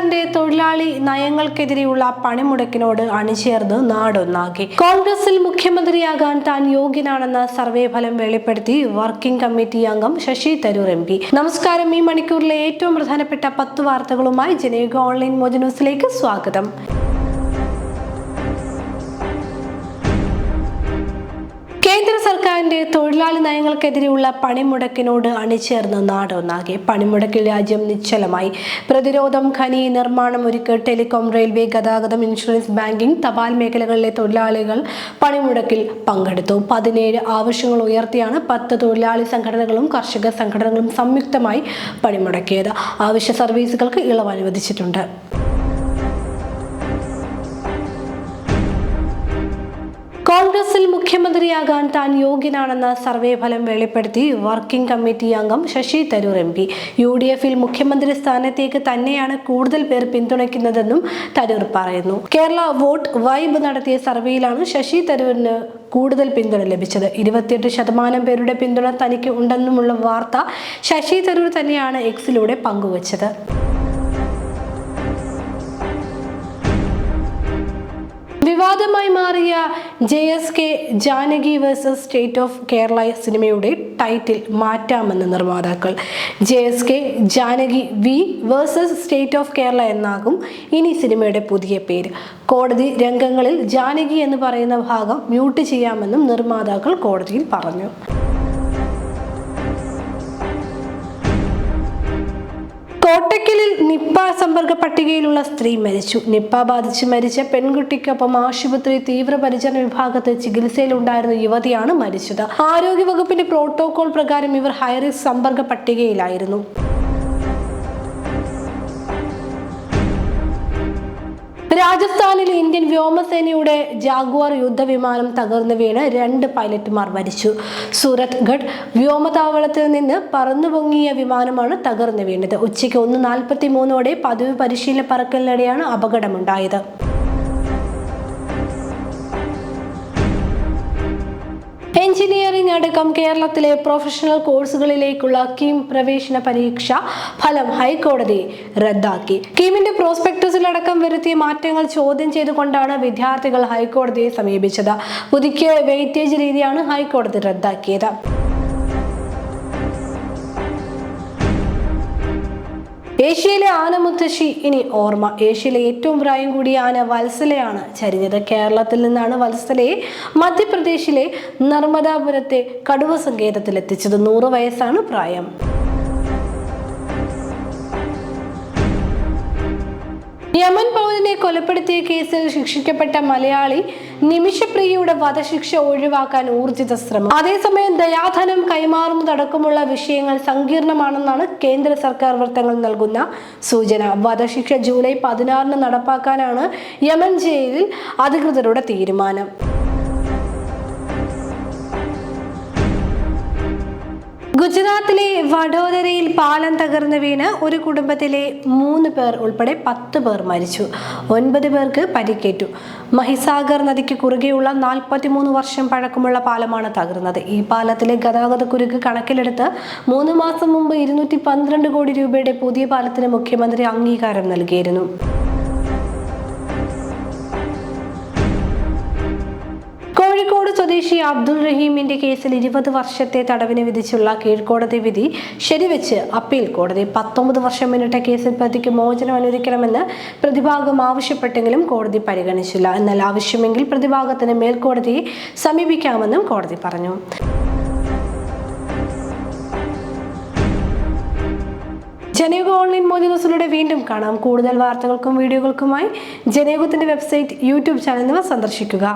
സർക്കാരിന്റെ തൊഴിലാളി നയങ്ങൾക്കെതിരെയുള്ള പണിമുടക്കിനോട് അണിചേർന്ന് നാടൊന്നാക്കി. കോൺഗ്രസിൽ മുഖ്യമന്ത്രിയാകാൻ താൻ യോഗ്യനാണെന്ന സർവേ ഫലം വെളിപ്പെടുത്തി വർക്കിംഗ് കമ്മിറ്റി അംഗം ശശി തരൂർ എം പി. നമസ്കാരം. ഈ മണിക്കൂറിലെ ഏറ്റവും പ്രധാനപ്പെട്ട പത്ത് വാർത്തകളുമായി ജനയുഗ ഓൺലൈൻ മോജനൂസിലേക്ക് സ്വാഗതം. സർക്കാരിന്റെ തൊഴിലാളി നയങ്ങൾക്കെതിരെയുള്ള പണിമുടക്കിനോട് അണിചേർന്ന് നാടൊന്നാകെ. പണിമുടക്കിൽ രാജ്യം നിശ്ചലമായി. പ്രതിരോധം ഖനി നിർമ്മാണം ഒരുക്ക് ടെലികോം റെയിൽവേ ഗതാഗതം ഇൻഷുറൻസ് ബാങ്കിംഗ് തപാൽ മേഖലകളിലെ തൊഴിലാളികൾ പണിമുടക്കിൽ പങ്കെടുത്തു. പതിനേഴ് ആവശ്യങ്ങൾ ഉയർത്തിയാണ് പത്ത് തൊഴിലാളി സംഘടനകളും കർഷക സംഘടനകളും സംയുക്തമായി പണിമുടക്കിയത്. ആവശ്യ സർവീസുകൾക്ക് ഇളവ് അനുവദിച്ചിട്ടുണ്ട്. കോൺഗ്രസിൽ മുഖ്യമന്ത്രിയാകാൻ താൻ യോഗ്യനാണെന്ന സർവേ ഫലം വെളിപ്പെടുത്തി വർക്കിംഗ് കമ്മിറ്റി അംഗം Shashi Tharoor M P. U D എഫിൽ മുഖ്യമന്ത്രി സ്ഥാനത്തേക്ക് തന്നെയാണ് കൂടുതൽ പേർ പിന്തുണയ്ക്കുന്നതെന്നും തരൂർ പറയുന്നു. കേരള വോട്ട് വൈബ് നടത്തിയ സർവേയിലാണ് ശശി തരൂരിന് കൂടുതൽ പിന്തുണ ലഭിച്ചത്. ഇരുപത്തിയെട്ട് ശതമാനം പേരുടെ പിന്തുണ തനിക്ക് ഉണ്ടെന്നുമുള്ള വാർത്ത ശശി തരൂർ തന്നെയാണ് എക്സിലൂടെ പങ്കുവച്ചത്. വിവാദമായി മാറിയ J S K Janaki versus state of Kerala സിനിമയുടെ ടൈറ്റിൽ മാറ്റാമെന്ന് നിർമ്മാതാക്കൾ. J S K Janaki V versus state of Kerala എന്നാകും ഇനി സിനിമയുടെ പുതിയ പേര്. കോടതി രംഗങ്ങളിൽ ജാനകി എന്ന് പറയുന്ന ഭാഗം മ്യൂട്ട് ചെയ്യാമെന്നും നിർമ്മാതാക്കൾ കോടതിയിൽ പറഞ്ഞു. നിപ്പ സമ്പർക്ക പട്ടികയിലുള്ള സ്ത്രീ മരിച്ചു. നിപ്പ ബാധിച്ച് മരിച്ച പെൺകുട്ടിക്കൊപ്പം ആശുപത്രി തീവ്രപരിചരണ വിഭാഗത്തിൽ ചികിത്സയിലുണ്ടായിരുന്ന യുവതിയാണ് മരിച്ചത്. ആരോഗ്യവകുപ്പിന്റെ പ്രോട്ടോകോൾ പ്രകാരം ഇവർ ഹൈറിസ്ക് സമ്പർക്ക പട്ടികയിലായിരുന്നു. രാജസ്ഥാനിൽ ഇന്ത്യൻ വ്യോമസേനയുടെ ജാഗ്വാർ യുദ്ധവിമാനം തകർന്നു വീണ് രണ്ട് പൈലറ്റുമാർ മരിച്ചു. സൂറത്ത് ഗഡ് വ്യോമതാവളത്തിൽ നിന്ന് പറന്നു പൊങ്ങിയ വിമാനമാണ് തകർന്നു വീണത്. ഉച്ചയ്ക്ക് ഒന്ന് നാൽപ്പത്തി മൂന്നോടെ പതിവ് പരിശീലന പറക്കലിനിടെയാണ് അപകടമുണ്ടായത്. അടക്കം കേരളത്തിലെ പ്രൊഫഷണൽ കോഴ്സുകളിലേക്കുള്ള കീം പ്രവേശന പരീക്ഷ ഫലം ഹൈക്കോടതി റദ്ദാക്കി. കീമിന്റെ പ്രോസ്പെക്ടസിലടക്കം വരുത്തിയ മാറ്റങ്ങൾ ചോദ്യം ചെയ്തുകൊണ്ടാണ് വിദ്യാർത്ഥികൾ ഹൈക്കോടതിയെ സമീപിച്ചത്. പുതുക്കിയ വെയിറ്റേജ് രീതിയാണ് ഹൈക്കോടതി റദ്ദാക്കിയത്. ഏഷ്യയിലെ ആന മുത്തശ്ശി ഇനി ഓർമ്മ. ഏഷ്യയിലെ ഏറ്റവും പ്രായം കൂടിയ ആന വത്സലയാണ്. ചരിഞ്ഞത് കേരളത്തിൽ നിന്നാണ് വത്സലയെ മധ്യപ്രദേശിലെ നർമ്മദാപുരത്തെ കടുവ സങ്കേതത്തിൽ എത്തിച്ചത് നൂറ് വയസ്സാണ് പ്രായം. യമൻ പൗരനെ കൊലപ്പെടുത്തിയ കേസിൽ ശിക്ഷിക്കപ്പെട്ട മലയാളി നിമിഷപ്രിയയുടെ വധശിക്ഷ ഒഴിവാക്കാൻ ഊർജിത ശ്രമം. അതേസമയം ദയാധനം കൈമാറുന്നതടക്കമുള്ള വിഷയങ്ങൾ സങ്കീർണമാണെന്നാണ് കേന്ദ്ര സർക്കാർ വൃത്തങ്ങൾ നൽകുന്ന സൂചന. വധശിക്ഷ ജൂലൈ പതിനാറിന് നടപ്പാക്കാനാണ് യമൻ ജയിലിൽ അധികൃതരുടെ തീരുമാനം. ഗുജറാത്തിലെ വഡോദരയിൽ പാലം തകർന്നു വീണ് ഒരു കുടുംബത്തിലെ മൂന്ന് പേർ ഉൾപ്പെടെ പത്ത് പേർ മരിച്ചു. ഒൻപത് പേർക്ക് പരിക്കേറ്റു. മഹിസാഗർ നദിക്ക് കുറുകെയുള്ള നാൽപ്പത്തിമൂന്ന് വർഷം പഴക്കമുള്ള പാലമാണ് തകർന്നത്. ഈ പാലത്തിലെ ഗതാഗത കുരുക്ക് കണക്കിലെടുത്ത് മൂന്ന് മാസം മുമ്പ് ഇരുന്നൂറ്റി കോടി രൂപയുടെ പുതിയ പാലത്തിന് മുഖ്യമന്ത്രി അംഗീകാരം നൽകിയിരുന്നു. കോഴിക്കോട് സ്വദേശി അബ്ദുൾ റഹീമിന്റെ കേസിൽ ഇരുപത് വർഷത്തെ തടവിന് വിധിച്ചുള്ള കീഴ്ക്കോടതി വിധി ശരിവെച്ച് അപ്പീൽ കോടതി. പത്തൊമ്പത് വർഷം മുന്നിട്ട കേസിൽ പ്രതിക്ക് മോചനം അനുവദിക്കണമെന്ന് പ്രതിഭാഗം ആവശ്യപ്പെട്ടെങ്കിലും കോടതി പരിഗണിച്ചില്ല. എന്നാൽ ആവശ്യമെങ്കിൽ പ്രതിഭാഗത്തിന് മേൽക്കോടതിയെ സമീപിക്കാമെന്നും കോടതി പറഞ്ഞു. ജനയുഗ ഓൺലൈൻ മോദി ന്യൂസിലൂടെ വീണ്ടും കാണാം. കൂടുതൽ വാർത്തകൾക്കും വീഡിയോകൾക്കുമായി ജനയുഗത്തിന്റെ വെബ്സൈറ്റ് യൂട്യൂബ് ചാനൽ എന്നിവ സന്ദർശിക്കുക.